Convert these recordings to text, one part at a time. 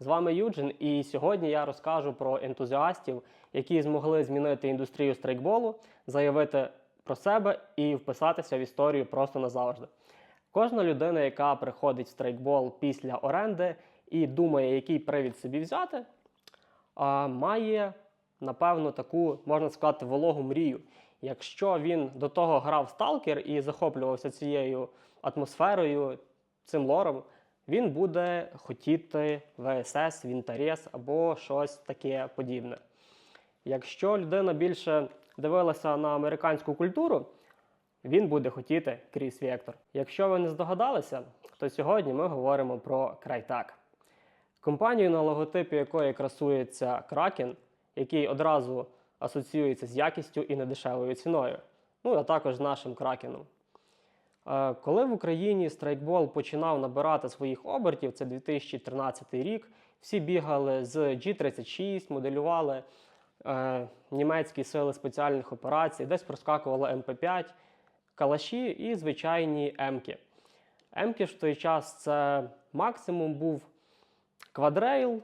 З вами Юджин, і сьогодні я розкажу про ентузіастів, які змогли змінити індустрію страйкболу, заявити про себе і вписатися в історію просто назавжди. Кожна людина, яка приходить в страйкбол після оренди і думає, який привід собі взяти, має, напевно, таку, можна сказати, вологу мрію. Якщо він до того грав сталкер і захоплювався цією атмосферою, цим лором, він буде хотіти ВСС, Вінтарес або щось таке подібне. Якщо людина більше дивилася на американську культуру, він буде хотіти Кріс Вектор. Якщо ви не здогадалися, то сьогодні ми говоримо про Крайтак. Компанію, на логотипі якої красується Кракен, який одразу асоціюється з якістю і недешевою ціною. Ну а також з нашим кракеном. Е, Коли в Україні страйкбол починав набирати своїх обертів, це 2013 рік, всі бігали з G36, моделювали е, німецькі сили спеціальних операцій, десь проскакувала МП5, калаші і звичайні М-ки. М-ки в той час це максимум був квадрейл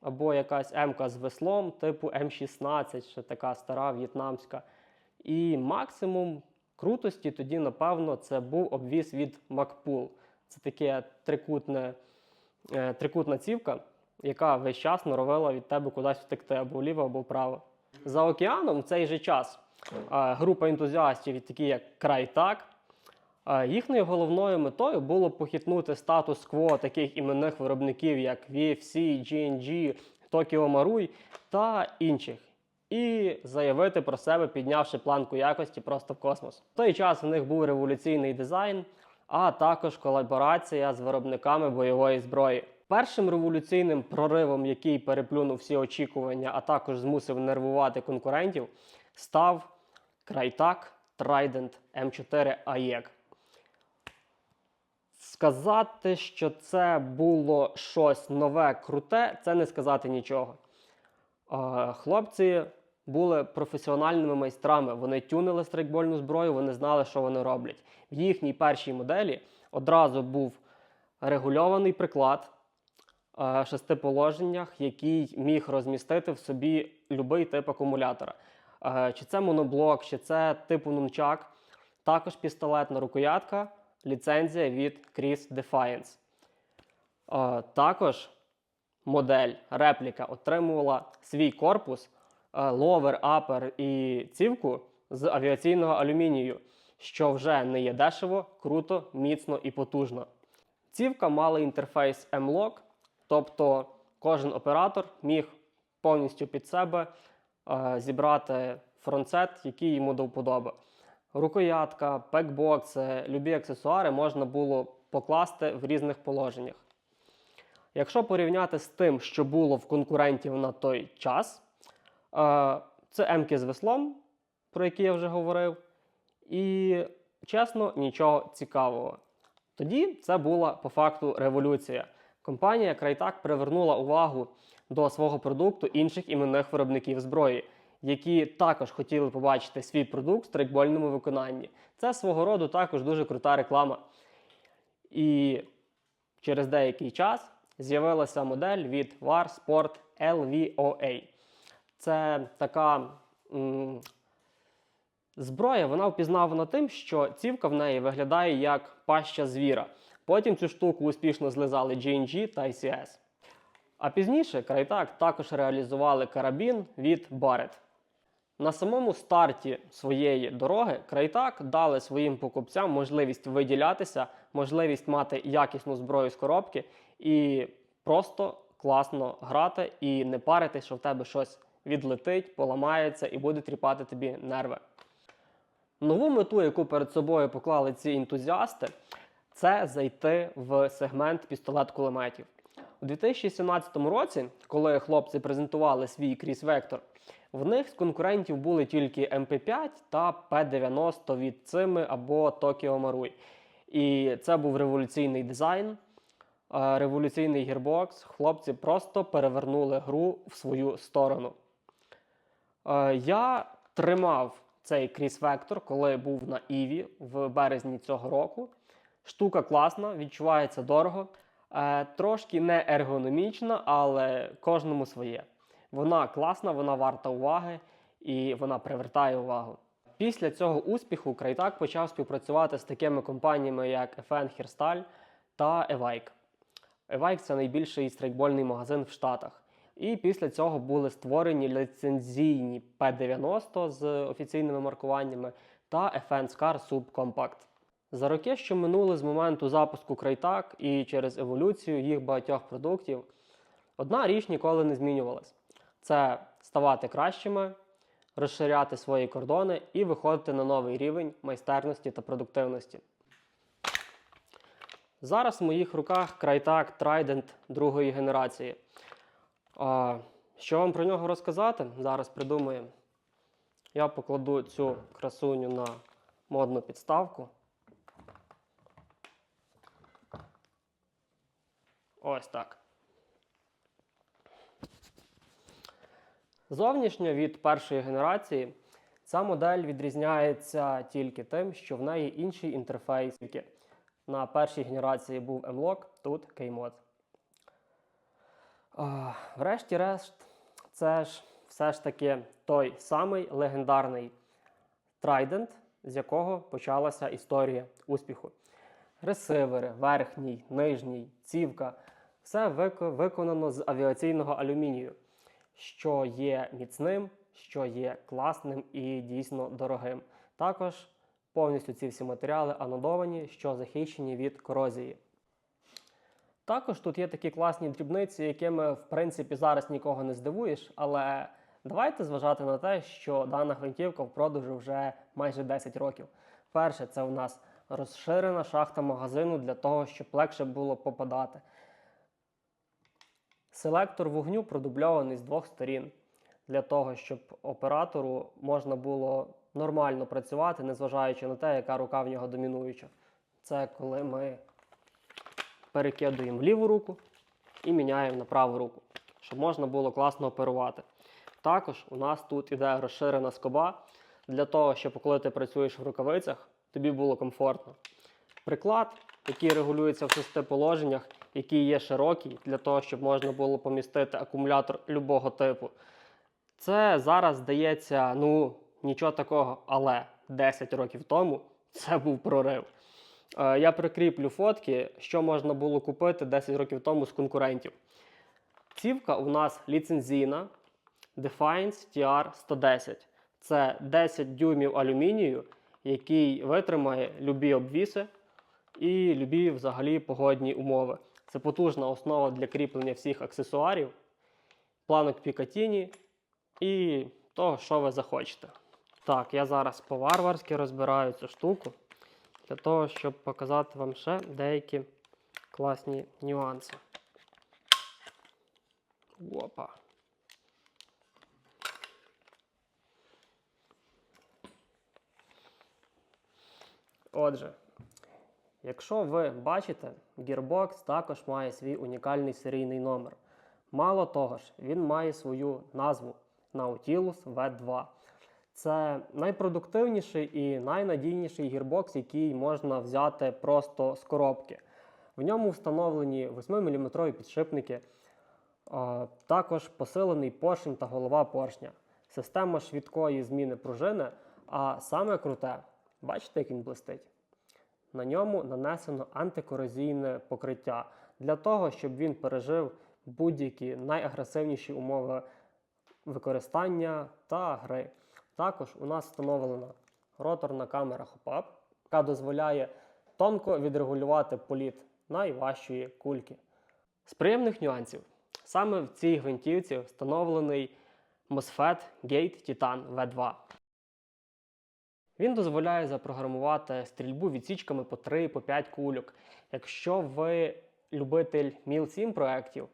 або якась М-ка з веслом, типу М16, ще така стара в'єтнамська. І максимум крутості тоді, напевно, це був обвіз від Макпул. Це таке трикутне, е, трикутна цівка, яка весь час норовила від тебе кудись втекти або вліво, або вправо. За океаном в цей же час е, група ентузіастів, такі як Крайтак, е, їхньою головною метою було похитнути статус-кво таких іменних виробників, як VFC, G&G, Tokyo Marui та інших і заявити про себе, піднявши планку якості просто в космос. В той час у них був революційний дизайн, а також колаборація з виробниками бойової зброї. Першим революційним проривом, який переплюнув всі очікування, а також змусив нервувати конкурентів, став Крайтак Trident M4 AEG. Сказати, що це було щось нове, круте, це не сказати нічого. Хлопці були професіональними майстрами. Вони тюнили страйкбольну зброю, вони знали, що вони роблять. В їхній першій моделі одразу був регульований приклад е, в шести положеннях, який міг розмістити в собі будь-який тип акумулятора. Е, Чи це моноблок, чи це типу нунчак, також пістолетна рукоятка, ліцензія від Chris Defiance. Е, Також модель репліка отримувала свій корпус, ловер, апер і цівку з авіаційного алюмінію, що вже не є дешево, круто, міцно і потужно. Цівка мала інтерфейс M-Lock, тобто кожен оператор міг повністю під себе е, зібрати фронтсет, який йому до вподоби. Рукоятка, пекбокси, любі аксесуари можна було покласти в різних положеннях. Якщо порівняти з тим, що було в конкурентів на той час, е, це М-ки з веслом, про які я вже говорив, і чесно, нічого цікавого. Тоді це була по факту революція. Компанія Крайтак привернула увагу до свого продукту інших іменних виробників зброї, які також хотіли побачити свій продукт в стрейкбольному виконанні. Це свого роду також дуже крута реклама. І через деякий час з'явилася модель від VAR Sport LVOA. Це така м, зброя, вона впізнавана тим, що цівка в неї виглядає як паща звіра. Потім цю штуку успішно злизали G&G та ICS. А пізніше Крайтак також реалізували карабін від Barrett. На самому старті своєї дороги Крайтак дали своїм покупцям можливість виділятися, можливість мати якісну зброю з коробки і просто класно грати і не парити, що в тебе щось відлетить, поламається і буде тріпати тобі нерви. Нову мету, яку перед собою поклали ці ентузіасти, це зайти в сегмент пістолет-кулеметів. У 2017 році, коли хлопці презентували свій кріс Вектор, в них з конкурентів були тільки МП5 та П-90 від Цими або Tokyo Marui. І це був революційний дизайн, е, революційний гірбокс. Хлопці просто перевернули гру в свою сторону. Е, Я тримав цей кріс Вектор, коли був на Іві в березні цього року. Штука класна, відчувається дорого, Е, трошки не ергономічна, але кожному своє. Вона класна, вона варта уваги і вона привертає увагу. Після цього успіху Крайтак почав співпрацювати з такими компаніями, як FN Хірсталь та Evike. Evike – це найбільший страйкбольний магазин в Штатах. І після цього були створені ліцензійні P90 з офіційними маркуваннями та FN Scar Subcompact. За роки, що минули з моменту запуску Крайтак і через еволюцію їх багатьох продуктів, одна річ ніколи не змінювалась: це ставати кращими, розширяти свої кордони і виходити на новий рівень майстерності та продуктивності. Зараз в моїх руках Крайтак Trident другої генерації. А, що вам про нього розказати? Зараз придумаємо. Я покладу цю красуню на модну підставку. Ось так. Зовнішньо від першої генерації ця модель відрізняється тільки тим, що в неї інший інтерфейс. На першій генерації був M-Lock, тут K-Mod. Врешті-решт, це ж все ж таки той самий легендарний Trident, з якого почалася історія успіху. Ресивери, верхній, нижній, цівка все виконано з авіаційного алюмінію, що є міцним, що є класним і дійсно дорогим. Також повністю ці всі матеріали анодовані, що захищені від корозії. Також тут є такі класні дрібниці, якими в принципі зараз нікого не здивуєш, але давайте зважати на те, що дана гвинтівка в продажу вже майже 10 років. Перше, це у нас розширена шахта магазину для того, щоб легше було попадати. Селектор вогню продубльований з двох сторін для того, щоб оператору можна було нормально працювати, незважаючи на те, яка рука в нього домінуюча. Це коли ми перекидуємо в ліву руку і міняємо на праву руку, щоб можна було класно оперувати. Також у нас тут іде розширена скоба для того, щоб коли ти працюєш в рукавицях, тобі було комфортно. Приклад, який регулюється в шести положеннях, який є широкий, для того, щоб можна було помістити акумулятор любого типу. Це зараз здається, ну, нічого такого, але 10 років тому це був прорив. Е, Я прикріплю фотки, що можна було купити 10 років тому з конкурентів. Цівка у нас ліцензійна Defiance TR110. Це 10 дюймів алюмінію, який витримає любі обвіси і любі взагалі погодні умови. Це потужна основа для кріплення всіх аксесуарів, планок Пікатіні і того, що ви захочете. Так, я зараз по-варварськи розбираю цю штуку для того, щоб показати вам ще деякі класні нюанси. Опа. Отже, якщо ви бачите, Gearbox також має свій унікальний серійний номер. Мало того ж, він має свою назву Nautilus V2. Це найпродуктивніший і найнадійніший гірбокс, який можна взяти просто з коробки. В ньому встановлені 8-мм підшипники, також посилений поршень та голова поршня, система швидкої зміни пружини. А саме круте, бачите, як він блистить? На ньому нанесено антикорозійне покриття для того, щоб він пережив будь-які найагресивніші умови використання та гри. Також у нас встановлена роторна камера HOPUP, яка дозволяє тонко відрегулювати політ найважчої кульки. З приємних нюансів, саме в цій гвинтівці встановлений MOSFET Gate Titan V2. Він дозволяє запрограмувати стрільбу відсічками по 3-5 кульок. Якщо ви любитель MIL-7 проєктів,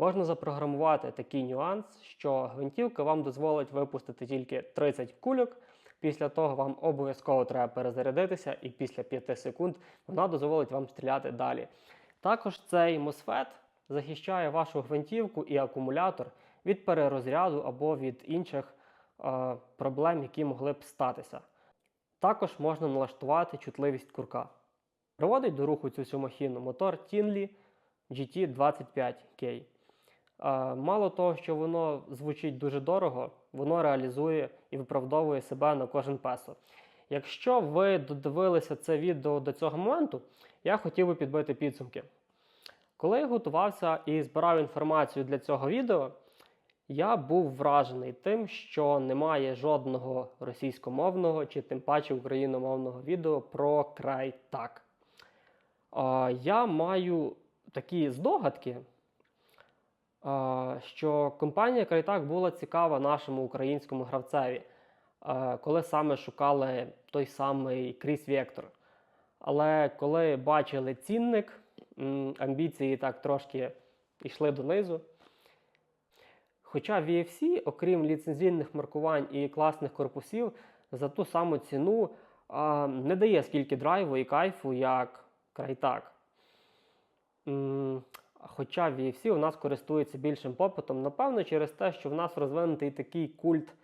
можна запрограмувати такий нюанс, що гвинтівка вам дозволить випустити тільки 30 кульок. Після того вам обов'язково треба перезарядитися, і після 5 секунд вона дозволить вам стріляти далі. Також цей MOSFET захищає вашу гвинтівку і акумулятор від перерозряду або від інших е, проблем, які могли б статися. Також можна налаштувати чутливість курка. Приводить до руху цю всю махіну мотор Тінлі GT25K. Мало того, що воно звучить дуже дорого, воно реалізує і виправдовує себе на кожен песо. Якщо ви додивилися це відео до цього моменту, я хотів би підбити підсумки. Коли я готувався і збирав інформацію для цього відео, я був вражений тим, що немає жодного російськомовного чи тим паче україномовного відео про край так. Я маю такі здогадки, що компанія Крайтак була цікава нашому українському гравцеві, коли саме шукали той самий Кріс Вектор. Але коли бачили цінник, амбіції так трошки йшли донизу. Хоча VFC, окрім ліцензійних маркувань і класних корпусів, за ту саму ціну а, не дає скільки драйву і кайфу, як Крайтак. Хоча VFC у нас користується більшим попитом, напевно, через те, що в нас розвинутий такий культ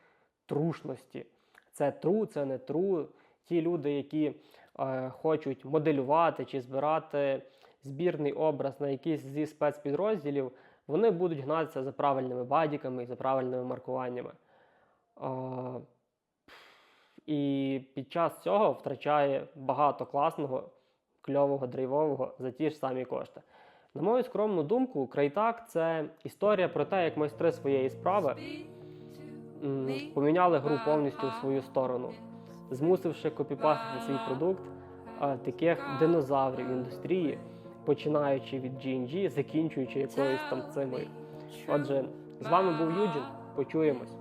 трушності. Це тру, це не тру. Ті люди, які е, хочуть моделювати чи збирати збірний образ на якийсь зі спецпідрозділів, вони будуть гнатися за правильними бадіками і за правильними маркуваннями. А, і під час цього втрачає багато класного, кльового, драйвового за ті ж самі кошти. На мою скромну думку, Крайтак це історія про те, як майстри своєї справи поміняли гру повністю в свою сторону, змусивши копіпастити свій продукт таких динозаврів індустрії, починаючи від G&G, закінчуючи якоюсь там цимою. Отже, з вами був Юджин. Почуємось.